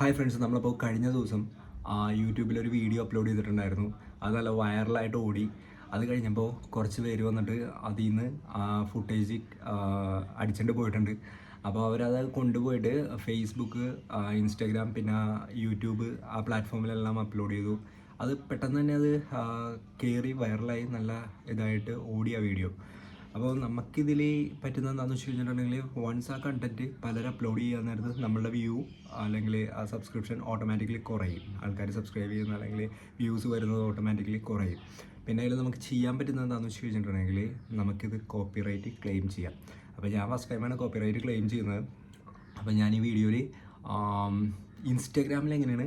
Hi friends നമ്മളിപ്പോൾ കഴിഞ്ഞ ദിവസം യൂട്യൂബിൽ ഒരു വീഡിയോ അപ്ലോഡ് ചെയ്തിട്ടുണ്ടായിരുന്നു. അത് നല്ല വൈറലായിട്ട് ഓടി. അത് കഴിഞ്ഞപ്പോൾ കുറച്ച് പേര് വന്നിട്ട് അതിൽ നിന്ന് ഫുട്ടേജ് അടിച്ചിട്ട് പോയിട്ടുണ്ട്. അപ്പോൾ അവരത് കൊണ്ടുപോയിട്ട് ഫേസ്ബുക്ക് ഇൻസ്റ്റാഗ്രാം പിന്നെ യൂട്യൂബ് ആ പ്ലാറ്റ്ഫോമിലെല്ലാം അപ്ലോഡ് ചെയ്തു. അത് പെട്ടെന്ന് തന്നെ അത് കയറി വൈറലായി നല്ല ഇതായിട്ട് ഓടിയ വീഡിയോ അപ്പോൾ നമുക്കിതിൽ പറ്റുന്ന എന്താണെന്ന് വെച്ച് കഴിഞ്ഞിട്ടുണ്ടെങ്കിൽ വൺസ് ആ കണ്ടന്റ് പലരും അപ്ലോഡ് ചെയ്യാൻ നേരത്ത് നമ്മളുടെ വ്യൂ അല്ലെങ്കിൽ ആ സബ്സ്ക്രിപ്ഷൻ ഓട്ടോമാറ്റിക്കലി കുറയും. ആൾക്കാർ സബ്സ്ക്രൈബ് ചെയ്യുന്ന അല്ലെങ്കിൽ വ്യൂസ് വരുന്നത് ഓട്ടോമാറ്റിക്കലി കുറയും. പിന്നെ അതിൽ നമുക്ക് ചെയ്യാൻ പറ്റുന്നത് എന്താണെന്ന് വെച്ച് കഴിഞ്ഞിട്ടുണ്ടെങ്കിൽ നമുക്കിത് കോപ്പിറൈറ്റ് ക്ലെയിം ചെയ്യാം. അപ്പോൾ ഞാൻ ഫസ്റ്റ് ടൈമാണ് കോപ്പിറൈറ്റ് ക്ലെയിം ചെയ്യുന്നത്. അപ്പോൾ ഞാൻ ഈ വീഡിയോയിൽ ഇൻസ്റ്റാഗ്രാമിൽ എങ്ങനെയാണ്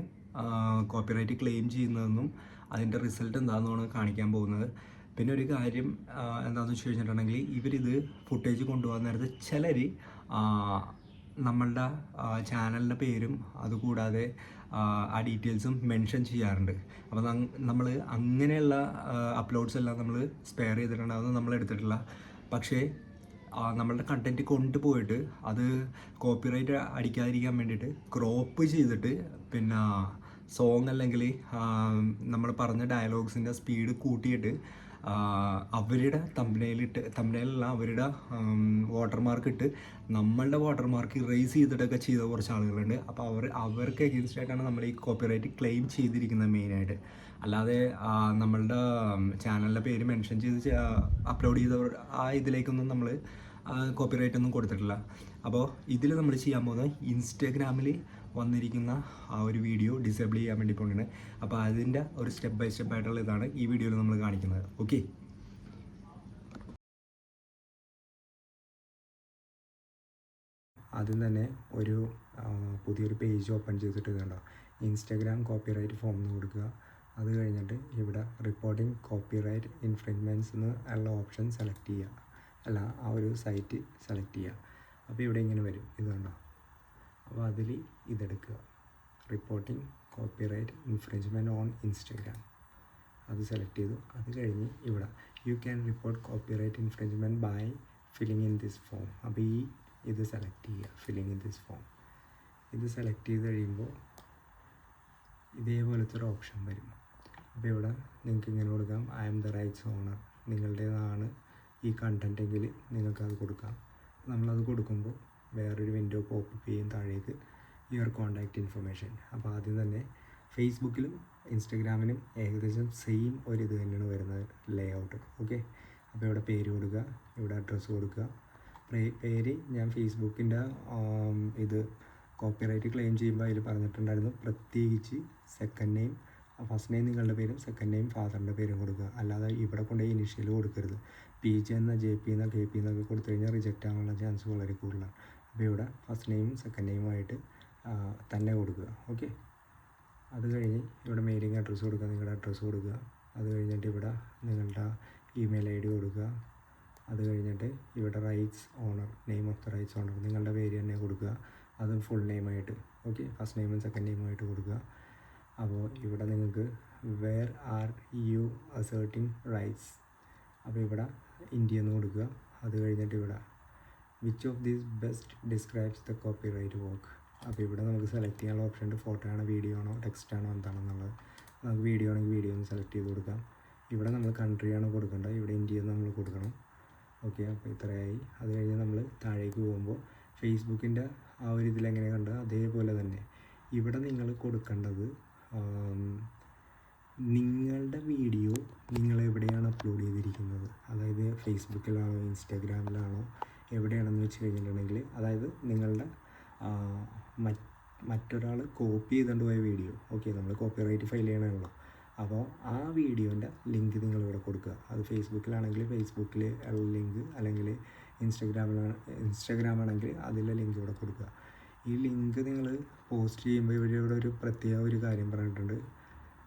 കോപ്പിറൈറ്റ് ക്ലെയിം ചെയ്യുന്നതെന്നും അതിന്റെ റിസൾട്ട് എന്താണെന്നാണ് കാണിക്കാൻ പോകുന്നത്. പിന്നെ ഒരു കാര്യം എന്താണെന്ന് വെച്ച് കഴിഞ്ഞിട്ടുണ്ടെങ്കിൽ ഇവരിത് ഫുട്ടേജ് കൊണ്ടുപോകാൻ നേരത്ത് ചിലർ നമ്മളുടെ ചാനലിന്റെ പേരും അതുകൂടാതെ ആ, ഡീറ്റെയിൽസും മെൻഷൻ ചെയ്യാറുണ്ട്. അപ്പോൾ നമ്മൾ അങ്ങനെയുള്ള അപ്ലോഡ്സ് എല്ലാം നമ്മൾ സ്പെയർ ചെയ്തിട്ടുണ്ട്. അതൊന്നും നമ്മൾ എടുത്തിട്ടില്ല. പക്ഷേ നമ്മളുടെ കണ്ടന്റ് കൊണ്ടുപോയിട്ട് അത് കോപ്പിറൈറ്റ് അടിക്കാതിരിക്കാൻ വേണ്ടിയിട്ട് ക്രോപ്പ് ചെയ്തിട്ട് പിന്നെ സോങ് അല്ലെങ്കിൽ നമ്മൾ പറഞ്ഞ ഡയലോഗ്സിന്റെ സ്പീഡ് കൂട്ടിയിട്ട് അവരുടെ തമ്പനയിലിട്ട് തമ്പനയിലുള്ള അവരുടെ വാട്ടർമാർക്ക് ഇട്ട് നമ്മളുടെ വാട്ടർമാർക്ക് റേസ് ചെയ്തിട്ടൊക്കെ ചെയ്ത കുറച്ച് ആളുകളുണ്ട് അപ്പോൾ അവർ അവർക്ക് എഗെയിൻസ്റ്റ് ആയിട്ടാണ് നമ്മൾ ഈ കോപ്പിറൈറ്റ് ക്ലെയിം ചെയ്തിരിക്കുന്നത് മെയിനായിട്ട് അല്ലാതെ നമ്മളുടെ ചാനലിന്റെ പേര് മെൻഷൻ ചെയ്ത് അപ്ലോഡ് ചെയ്തവർ ആ ഇതിലേക്കൊന്നും നമ്മൾ കോപ്പിറൈറ്റ് ഒന്നും കൊടുത്തിട്ടില്ല. അപ്പോൾ ഇതിൽ നമ്മൾ ചെയ്യാൻ പോകുന്നത് ഇൻസ്റ്റാഗ്രാമിൽ വന്നിരിക്കുന്ന ആ ഒരു വീഡിയോ ഡിസേബിൾ ചെയ്യാൻ വേണ്ടി പോകുന്നത് അപ്പോൾ അതിന്റെ ഒരു സ്റ്റെപ്പ് ബൈ സ്റ്റെപ്പ് ആയിട്ടുള്ള ഇതാണ് ഈ വീഡിയോയിൽ നമ്മൾ കാണിക്കുന്നത്. ഓക്കെ ആദ്യം തന്നെ ഒരു പുതിയൊരു പേജ് ഓപ്പൺ ചെയ്തിട്ട് കണ്ടോ ഇൻസ്റ്റാഗ്രാം കോപ്പിറൈറ്റ് ഫോം എന്ന് കൊടുക്കുക. അത് കഴിഞ്ഞിട്ട് ഇവിടെ റിപ്പോർട്ടിംഗ് കോപ്പിറൈറ്റ് ഇൻഫ്രിഞ്ച്മെന്റ്സ് എന്ന് ഉള്ള ഓപ്ഷൻ സെലക്ട് ചെയ്യുക. അല്ല ആ ഒരു സൈറ്റ് സെലക്ട് ചെയ്യുക. അപ്പോൾ ഇവിടെ ഇങ്ങനെ വരും. ഇത് കണ്ടോ അപ്പോൾ അതിൽ ഇതെടുക്കുക. Reporting copyright infringement on Instagram അത് സെലക്ട് ചെയ്തു. അത് കഴിഞ്ഞ് ഇവിടെ. You can report copyright infringement by filling in this form അപ്പോൾ ഈ ഇത് സെലക്ട് ചെയ്യുക. ഫില്ലിംഗ് ഇൻ ദിസ് ഫോം ഇത് സെലക്ട് ചെയ്ത് കഴിയുമ്പോൾ ഇതേപോലത്തെ ഒരു ഓപ്ഷൻ വരും. അപ്പോൾ ഇവിടെ നിങ്ങൾക്ക് ഇങ്ങനെ കൊടുക്കാം. I am the rights owner നിങ്ങളുടേതാണ് ഈ കണ്ടന്റെങ്കിൽ നിങ്ങൾക്കത് കൊടുക്കാം. നമ്മളത് കൊടുക്കുമ്പോൾ വേറൊരു വിൻഡോ പോപ്പപ്പ് ചെയ്യും താഴേക്ക് യുവർ കോൺടാക്റ്റ് ഇൻഫർമേഷൻ അപ്പോൾ ആദ്യം തന്നെ ഫേസ്ബുക്കിലും ഇൻസ്റ്റഗ്രാമിലും ഏകദേശം സെയിം ഒരു ഇത് തന്നെയാണ് വരുന്നത് ലേ ഔട്ട് ഓക്കെ അപ്പോൾ ഇവിടെ പേര് കൊടുക്കുക ഇവിടെ അഡ്രസ്സ് കൊടുക്കുക. പേര് ഞാൻ ഫേസ്ബുക്കിന്റെ ഇത് കോപ്പിറൈറ്റ് ക്ലെയിം ചെയ്യുമ്പോൾ അതിൽ പറഞ്ഞിട്ടുണ്ടായിരുന്നു. പ്രത്യേകിച്ച് സെക്കൻഡ് നെയിം ഫസ്റ്റ് നെയിം നിങ്ങളുടെ പേരും സെക്കൻഡ് നെയിം ഫാദറിന്റെ പേരും കൊടുക്കുക. അല്ലാതെ ഇവിടെ കൊണ്ടുപോയി ഇനിഷ്യൽ കൊടുക്കരുത്. പി ജി എന്ന ജെ പി എന്ന കെ പി എന്നൊക്കെ കൊടുത്തു കഴിഞ്ഞാൽ റിജക്റ്റ് ആവാനുള്ള ചാൻസ് വളരെ കൂടുതലാണ്. അപ്പോൾ ഫസ്റ്റ് നെയിമും സെക്കൻഡ് നെയിമുമായിട്ട് തന്നെ കൊടുക്കുക. ഓക്കെ അത് കഴിഞ്ഞ് ഇവിടെ മെയിലിംഗ് അഡ്രസ്സ് കൊടുക്കുക നിങ്ങളുടെ അഡ്രസ്സ് കൊടുക്കുക. അത് കഴിഞ്ഞിട്ട് ഇവിടെ നിങ്ങളുടെ ഇമെയിൽ ഐ ഡി കൊടുക്കുക. അത് കഴിഞ്ഞിട്ട് ഇവിടെ rights owner name of the rights owner നിങ്ങളുടെ പേര് തന്നെ കൊടുക്കുക. അതും ഫുൾ നെയിമായിട്ട് ഓക്കെ ഫസ്റ്റ് നെയിമും സെക്കൻഡ് നെയിമായിട്ട് കൊടുക്കുക. അപ്പോൾ ഇവിടെ നിങ്ങൾക്ക് where are you asserting rights അപ്പോൾ ഇവിടെ ഇന്ത്യ എന്ന് കൊടുക്കുക. അത് കഴിഞ്ഞിട്ട് ഇവിടെ which of these best describes the copyright work അപ്പോൾ ഇവിടെ നമുക്ക് സെലക്ട് ചെയ്യാനുള്ള ഓപ്ഷൻ ഉണ്ട്. ഫോട്ടോ ആണോ വീഡിയോ ആണോ ടെക്സ്റ്റ് ആണോ എന്താണെന്നുള്ളത്. നമുക്ക് വീഡിയോ ആണെങ്കിൽ വീഡിയോ ഒന്ന് സെലക്ട് ചെയ്ത് കൊടുക്കാം. ഇവിടെ നമ്മൾ കൺട്രി ആണ് കൊടുക്കേണ്ടത്. ഇവിടെ ഇന്ത്യ നമ്മൾ കൊടുക്കണം. ഓക്കെ അപ്പോൾ ഇത്രയായി. അത് കഴിഞ്ഞ് നമ്മൾ താഴേക്ക് പോകുമ്പോൾ ഫേസ്ബുക്കിന്റെ ആ ഒരു ഇതിലെങ്ങനെ കണ്ടത്? അതേപോലെ തന്നെ. ഇവിടെ നിങ്ങൾ കൊടുക്കേണ്ടത് നിങ്ങളുടെ വീഡിയോ നിങ്ങൾ എവിടെയാണ് അപ്ലോഡ് ചെയ്തിരിക്കുന്നത്? അതായത് ഫേസ്ബുക്കിലാണോ ഇൻസ്റ്റാഗ്രാമിലാണോ എവിടെയാണെന്ന് വെച്ച് കഴിഞ്ഞിട്ടുണ്ടെങ്കിൽ അതായത് നിങ്ങളുടെ മറ്റൊരാൾ കോപ്പി ചെയ്തുകൊണ്ട് പോയ വീഡിയോ ഓക്കെ നമ്മൾ കോപ്പി റൈറ്റ് ഫയൽ ചെയ്യണമല്ലോ അപ്പോൾ ആ വീഡിയോന്റെ ലിങ്ക് നിങ്ങളിവിടെ കൊടുക്കുക. അത് ഫേസ്ബുക്കിലാണെങ്കിൽ ഫേസ്ബുക്കിൽ ലിങ്ക് അല്ലെങ്കിൽ ഇൻസ്റ്റഗ്രാമിലാണ് ഇൻസ്റ്റഗ്രാം ആണെങ്കിൽ അതിലെ ലിങ്ക് ഇവിടെ കൊടുക്കുക. ഈ ലിങ്ക് നിങ്ങൾ പോസ്റ്റ് ചെയ്യുമ്പോൾ ഇവിടെ ഒരു പ്രത്യേക ഒരു കാര്യം പറഞ്ഞിട്ടുണ്ട്.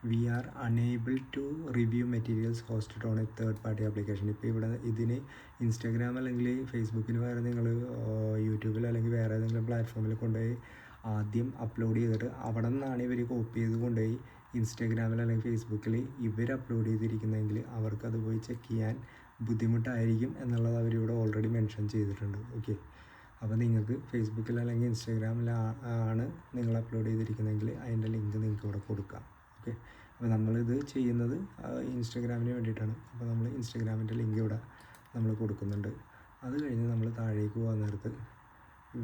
We are unable to review materials hosted on a third party application ഇപ്പോൾ ഇവിടെ ഇതിന് ഇൻസ്റ്റാഗ്രാം അല്ലെങ്കിൽ ഫേസ്ബുക്കിന് പകരം നിങ്ങൾ യൂട്യൂബിൽ അല്ലെങ്കിൽ വേറെ ഏതെങ്കിലും പ്ലാറ്റ്ഫോമിൽ കൊണ്ടുപോയി ആദ്യം അപ്ലോഡ് ചെയ്തിട്ട് അവിടെ നിന്നാണ് ഇവർ കോപ്പി ചെയ്ത് കൊണ്ടുപോയി ഇൻസ്റ്റാഗ്രാമിൽ അല്ലെങ്കിൽ ഫേസ്ബുക്കിൽ ഇവർ അപ്ലോഡ് ചെയ്തിരിക്കുന്നതെങ്കിൽ അവർക്കത് പോയി ചെക്ക് ചെയ്യാൻ ബുദ്ധിമുട്ടായിരിക്കും എന്നുള്ളത് അവരിവിടെ ഓൾറെഡി മെൻഷൻ ചെയ്തിട്ടുണ്ട്. ഓക്കെ അപ്പോൾ നിങ്ങൾക്ക് ഫേസ്ബുക്കിൽ അല്ലെങ്കിൽ ഇൻസ്റ്റാഗ്രാമിൽ ആണ് നിങ്ങൾ അപ്ലോഡ് ചെയ്തിരിക്കുന്നതെങ്കിൽ അതിന്റെ ലിങ്ക് നിങ്ങൾക്ക് ഇവിടെ കൊടുക്കാം. ഓക്കെ. അപ്പോൾ നമ്മളിത് ചെയ്യുന്നത് ഇൻസ്റ്റഗ്രാമിന് വേണ്ടിയിട്ടാണ്. അപ്പോൾ നമ്മൾ ഇൻസ്റ്റഗ്രാമിന്റെ ലിങ്ക് ഇവിടെ നമ്മൾ കൊടുക്കുന്നുണ്ട്. അത് കഴിഞ്ഞ് നമ്മൾ താഴേക്ക് പോകാൻ നേരത്ത്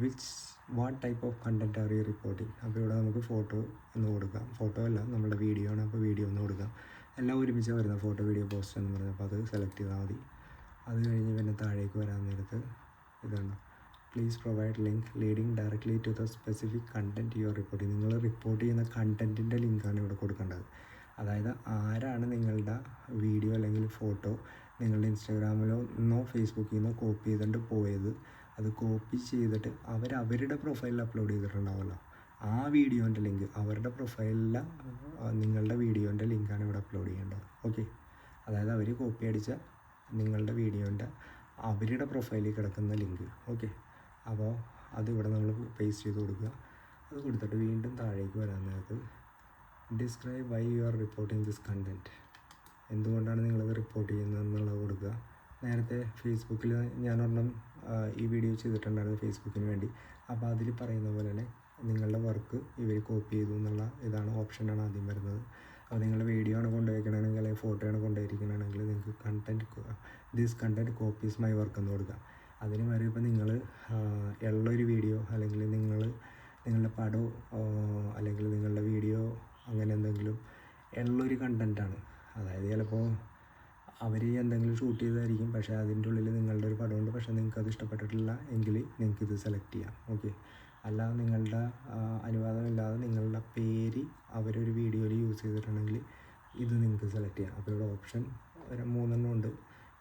which what type of content are you reporting അപ്പോൾ ഇവിടെ നമുക്ക് ഫോട്ടോ ഒന്ന് കൊടുക്കാം. ഫോട്ടോ അല്ല നമ്മുടെ വീഡിയോ ആണ്. അപ്പോൾ വീഡിയോ ഒന്ന് കൊടുക്കാം. എല്ലാം ഒരുമിച്ച് വരുന്ന ഫോട്ടോ വീഡിയോ പോസ്റ്റ് എന്ന് പറയുന്നത് അപ്പോൾ അത് സെലക്ട് ചെയ്താൽ മതി. അത് കഴിഞ്ഞ് പിന്നെ താഴേക്ക് വരാൻ നേരത്ത് ഇതാണ്. Please provide link leading directly to the specific content you are reporting നിങ്ങൾ റിപ്പോർട്ട് ചെയ്യുന്ന കണ്ടന്റിന്റെ ലിങ്കാണ് ഇവിടെ കൊടുക്കേണ്ടത്. അതായത് ആരാണ് നിങ്ങളുടെ വീഡിയോ അല്ലെങ്കിൽ ഫോട്ടോ നിങ്ങളുടെ ഇൻസ്റ്റാഗ്രാമിലോ നിന്നോ ഫേസ്ബുക്കിൽ നിന്നോ കോപ്പി ചെയ്തിട്ട് പോയത്? അത് കോപ്പി ചെയ്തിട്ട് അവർ അവരുടെ പ്രൊഫൈലിൽ അപ്ലോഡ് ചെയ്തിട്ടുണ്ടാവുമല്ലോ. ആ വീഡിയോന്റെ ലിങ്ക് അവരുടെ പ്രൊഫൈലിലെ നിങ്ങളുടെ വീഡിയോന്റെ ലിങ്കാണ് ഇവിടെ അപ്ലോഡ് ചെയ്യേണ്ടത്. ഓക്കെ അതായത് അവർ കോപ്പി അടിച്ച നിങ്ങളുടെ വീഡിയോന്റെ അവരുടെ പ്രൊഫൈലിൽ കിടക്കുന്ന ലിങ്ക് ഓക്കെ അപ്പോൾ അതിവിടെ നമ്മൾ പേസ്റ്റ് ചെയ്ത് കൊടുക്കുക. അത് കൊടുത്തിട്ട് വീണ്ടും താഴേക്ക് വരാൻ നേരത്ത് describe why you are reporting this content എന്തുകൊണ്ടാണ് നിങ്ങളത് റിപ്പോർട്ട് ചെയ്യുന്നത് എന്നുള്ളത് കൊടുക്കുക. നേരത്തെ ഫേസ്ബുക്കിൽ ഞാൻ ഒരെണ്ണം ഈ വീഡിയോ ചെയ്തിട്ടുണ്ടായിരുന്നു ഫേസ്ബുക്കിന് വേണ്ടി. അപ്പോൾ അതിൽ പറയുന്ന പോലെ തന്നെ നിങ്ങളുടെ വർക്ക് ഇവർ കോപ്പി ചെയ്തു എന്നുള്ള ഇതാണ് ഓപ്ഷനാണ് ആദ്യം വരുന്നത്. അപ്പോൾ നിങ്ങൾ വീഡിയോ ആണ് കൊണ്ടുപോയിക്കണമെങ്കിൽ അല്ലെങ്കിൽ ഫോട്ടോ ആണ് കൊണ്ടുപോയിരിക്കണമെങ്കിൽ നിങ്ങൾക്ക് content this content copies my work എന്ന് കൊടുക്കാം അതിന് വരെ ഇപ്പോൾ നിങ്ങൾ ഉള്ളൊരു വീഡിയോ അല്ലെങ്കിൽ നിങ്ങൾ നിങ്ങളുടെ പടമോ അല്ലെങ്കിൽ നിങ്ങളുടെ വീഡിയോ അങ്ങനെ എന്തെങ്കിലും ഉള്ളൊരു കണ്ടന്റാണ് അതായത് ചിലപ്പോൾ അവർ എന്തെങ്കിലും ഷൂട്ട് ചെയ്തതായിരിക്കും പക്ഷേ അതിന്റെ ഉള്ളിൽ നിങ്ങളുടെ ഒരു പടമുണ്ട് പക്ഷേ നിങ്ങൾക്ക് അത് ഇഷ്ടപ്പെട്ടിട്ടില്ല എങ്കിൽ നിങ്ങൾക്ക് ഇത് സെലക്ട് ചെയ്യാം. ഓക്കെ അല്ലാതെ നിങ്ങളുടെ അനുവാദമില്ലാതെ നിങ്ങളുടെ പേര് അവരൊരു വീഡിയോയിൽ യൂസ് ചെയ്തിട്ടുണ്ടെങ്കിൽ ഇത് നിങ്ങൾക്ക് സെലക്ട് ചെയ്യാം. അപ്പോൾ ഇവിടെ ഓപ്ഷൻ ഒരു മൂന്നെണ്ണം ഉണ്ട്.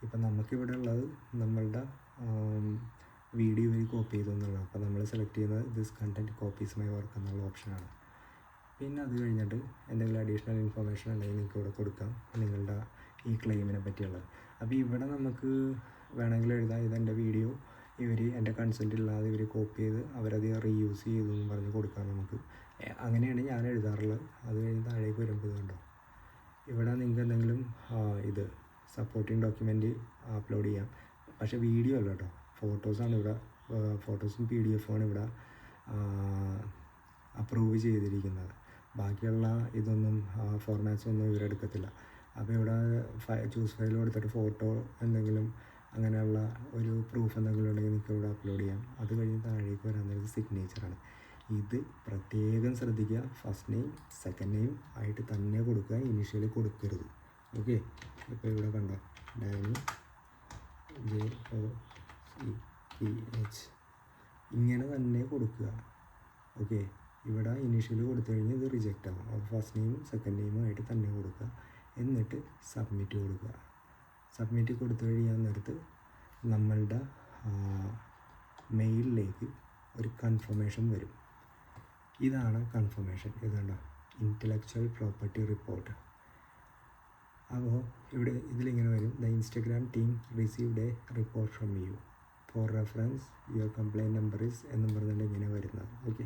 ഇപ്പം നമുക്കിവിടെ ഉള്ളത് നമ്മളുടെ വീഡിയോ വഴി കോപ്പി ചെയ്തു എന്നുള്ളത് അപ്പോൾ നമ്മൾ സെലക്ട് ചെയ്യുന്നത് this content copies my work എന്നുള്ള ഓപ്ഷനാണ് പിന്നെ അത് കഴിഞ്ഞിട്ട് എന്തെങ്കിലും അഡീഷണൽ ഇൻഫർമേഷൻ ഉണ്ടെങ്കിൽ നിങ്ങൾക്ക് ഇവിടെ കൊടുക്കാം. നിങ്ങളുടെ ഈ ക്ലെയിമിനെ പറ്റിയുള്ളത്. അപ്പോൾ ഇവിടെ നമുക്ക് വേണമെങ്കിൽ എഴുതാം. ഇതെന്റെ വീഡിയോ ഇവർ എന്റെ കൺസെന്റ് ഇല്ലാതെ ഇവർ കോപ്പി ചെയ്ത് അവരത് റീയൂസ് ചെയ്തു എന്ന് പറഞ്ഞ് കൊടുക്കാം നമുക്ക്. അങ്ങനെയാണ് ഞാൻ എഴുതാറുള്ളത്. അത് കഴിഞ്ഞ് താഴേക്ക് വരുമ്പോൾ കണ്ടോ? ഇവിടെ നിങ്ങൾക്ക് എന്തെങ്കിലും ഇത് സപ്പോർട്ടിങ് ഡോക്യുമെന്റ് അപ്ലോഡ് ചെയ്യാം. പക്ഷേ വീഡിയോ അല്ല കേട്ടോ ഫോട്ടോസാണ് ഇവിടെ ഫോട്ടോസും പി ഡി എഫുമാണ് ഇവിടെ അപ്രൂവ് ചെയ്തിരിക്കുന്നത്. ബാക്കിയുള്ള ഇതൊന്നും ഫോർമാറ്റ്സ് ഒന്നും ഇവരെടുക്കത്തില്ല അപ്പോൾ ഇവിടെ ഫൈ ചൂസ് ഫയൽ കൊടുത്തിട്ട് ഫോട്ടോ എന്തെങ്കിലും അങ്ങനെയുള്ള ഒരു പ്രൂഫ് എന്തെങ്കിലും ഉണ്ടെങ്കിൽ നിങ്ങൾക്ക് ഇവിടെ അപ്ലോഡ് ചെയ്യാം. അത് കഴിഞ്ഞ് താഴേക്ക് വരാൻ നേരത്ത് സിഗ്നേച്ചറാണ് ഇത് പ്രത്യേകം ശ്രദ്ധിക്കുക. ഫസ്റ്റ് നെയിം സെക്കൻഡ് നെയിം ആയിട്ട് തന്നെ കൊടുക്കുക. ഇനീഷ്യലി കൊടുക്കരുത്. ഓക്കെ. ഇപ്പോൾ ഇവിടെ കണ്ടോ? Danny J O C P H. ഇങ്ങനെ തന്നെ കൊടുക്കുക. ഓക്കെ. ഇവിടെ ഇനീഷ്യലി കൊടുത്തു കഴിഞ്ഞാൽ ഇത് റിജക്റ്റ് ആകും അപ്പോൾ ഫസ്റ്റ് നെയിമും സെക്കൻഡ് നെയിമും ആയിട്ട് തന്നെ കൊടുക്കുക. എന്നിട്ട് സബ്മിറ്റ് കൊടുക്കുക. സബ്മിറ്റ് കൊടുത്തു കഴിയാൻ നേരത്ത് നമ്മളുടെ മെയിലിലേക്ക് ഒരു കൺഫർമേഷൻ വരും. ഇതാണ് കൺഫർമേഷൻ ഇതാണ് ഇന്റലക്ച്വൽ പ്രോപ്പർട്ടി റിപ്പോർട്ട് അപ്പോൾ ഇവിടെ ഇതിലിങ്ങനെ വരും. The Instagram team received a report from you for reference your complaint number is എന്നും പറഞ്ഞിട്ട് ഇങ്ങനെ വരുന്നത്. ഓക്കെ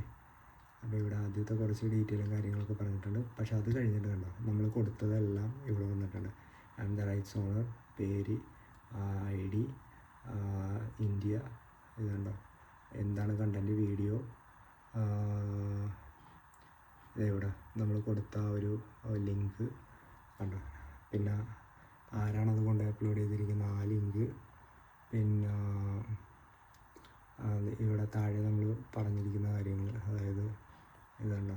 അപ്പോൾ ഇവിടെ ആദ്യത്തെ കുറച്ച് ഡീറ്റെയിലും കാര്യങ്ങളൊക്കെ പറഞ്ഞിട്ടുണ്ട്. പക്ഷേ അത് കഴിഞ്ഞിട്ട് കണ്ടോ? നമ്മൾ കൊടുത്തതെല്ലാം ഇവിടെ വന്നിട്ടുണ്ട്. ആൻഡ് ദ റൈറ്റ്സ് ഓണർ പേര് ഐ ഡി ഇന്ത്യ ഇതുണ്ടോ എന്താണ് കണ്ടന്റ് വീഡിയോ ഇതെവിടെ നമ്മൾ കൊടുത്ത ഒരു ലിങ്ക് കണ്ടോ? പിന്നെ ആരാണത് കൊണ്ട് അപ്ലോഡ് ചെയ്തിരിക്കുന്ന ആ ലിങ്ക് പിന്നെ ഇവിടെ താഴെ നമ്മൾ പറഞ്ഞിരിക്കുന്ന കാര്യങ്ങൾ അതായത് ഇതാണ്.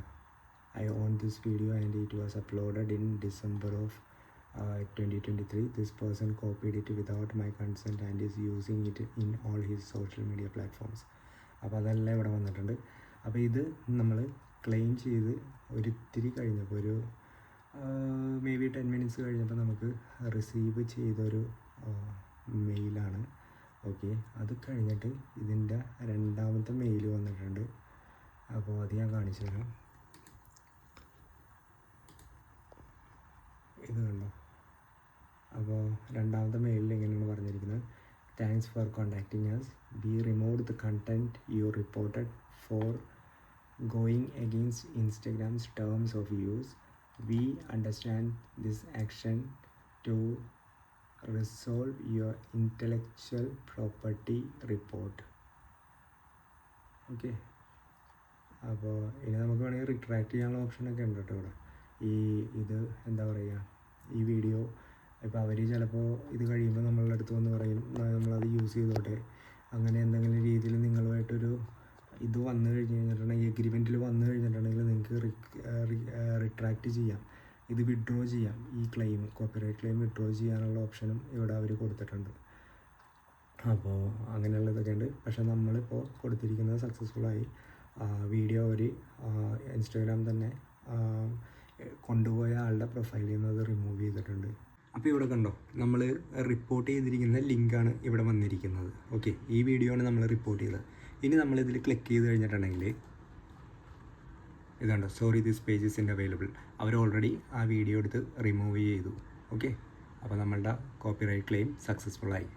I own this video and it was uploaded in December of twenty twenty three this person copied it without my consent and is using it in all his social media platforms അപ്പോൾ അതെല്ലാം ഇവിടെ വന്നിട്ടുണ്ട്. അപ്പോൾ ഇത് നമ്മൾ claim ചെയ്ത് ഒരിത്തിരി കഴിഞ്ഞപ്പോൾ ഒരു മേ ബി ടെൻ മിനിറ്റ്സ് കഴിഞ്ഞപ്പോൾ നമുക്ക് റിസീവ് ചെയ്തൊരു മെയിലാണ് ഓക്കെ അത് കഴിഞ്ഞിട്ട് ഇതിന്റെ രണ്ടാമത്തെ മെയിൽ വന്നിട്ടുണ്ട്. അപ്പോൾ അത് ഞാൻ കാണിച്ചു തരാം. ഇത് കണ്ടോ? അപ്പോൾ രണ്ടാമത്തെ മെയിലിൽ എങ്ങനെയാണ് പറഞ്ഞിരിക്കുന്നത്. Thanks for contacting us be remove the content you reported for going against Instagram's terms of use. We understand this action to resolve your intellectual property report. Okay അപ്പോൾ ഇനി നമുക്ക് വേണമെങ്കിൽ റിട്രാക്ട് ചെയ്യാനുള്ള ഓപ്ഷനൊക്കെ ഉണ്ട് കേട്ടോ ഇവിടെ. ഈ ഇത് എന്താ പറയുക ഈ വീഡിയോ ഇപ്പോൾ അവർ ചിലപ്പോൾ ഇത് കഴിയുമ്പോൾ നമ്മളുടെ അടുത്ത് വന്ന് പറയും "ആ, നമ്മളത് യൂസ് ചെയ്തോട്ടെ. അങ്ങനെ എന്തെങ്കിലും രീതിയിൽ നിങ്ങളുമായിട്ടൊരു ഇത് വന്നു കഴിഞ്ഞ് കഴിഞ്ഞിട്ടുണ്ടെങ്കിൽ എഗ്രിമെന്റിൽ വന്നു കഴിഞ്ഞിട്ടുണ്ടെങ്കിൽ നിങ്ങൾക്ക് റിട്രാക്റ്റ് ചെയ്യാം. ഇത് വിഡ്രോ ചെയ്യാം. ഈ ക്ലെയിം കോപ്പിറൈറ്റ് ക്ലെയിം വിഡ്രോ ചെയ്യാനുള്ള ഓപ്ഷനും ഇവിടെ അവർ കൊടുത്തിട്ടുണ്ട്. അപ്പോൾ അങ്ങനെയുള്ളതൊക്കെ ഉണ്ട്. പക്ഷേ നമ്മളിപ്പോൾ കൊടുത്തിരിക്കുന്നത് സക്സസ്ഫുള്ളായി വീഡിയോ ഒരു ഇൻസ്റ്റാഗ്രാം തന്നെ കൊണ്ടുപോയ ആളുടെ പ്രൊഫൈലിൽ നിന്ന് അത് റിമൂവ് ചെയ്തിട്ടുണ്ട്. അപ്പോൾ ഇവിടെ കണ്ടോ നമ്മൾ റിപ്പോർട്ട് ചെയ്തിരിക്കുന്ന ലിങ്കാണ് ഇവിടെ വന്നിരിക്കുന്നത്. ഓക്കെ ഈ വീഡിയോ ആണ് നമ്മൾ റിപ്പോർട്ട് ചെയ്തത്. ഇനി നമ്മളിതിൽ ക്ലിക്ക് ചെയ്ത് കഴിഞ്ഞിട്ടുണ്ടെങ്കിൽ ഇതുണ്ട്. Sorry this pages in available our already ആ വീഡിയോ എടുത്ത് റിമൂവ് ചെയ്തു. ഓക്കെ അപ്പോൾ നമ്മളുടെ കോപ്പിറൈറ്റ് ക്ലെയിം സക്സസ്ഫുൾ ആയി.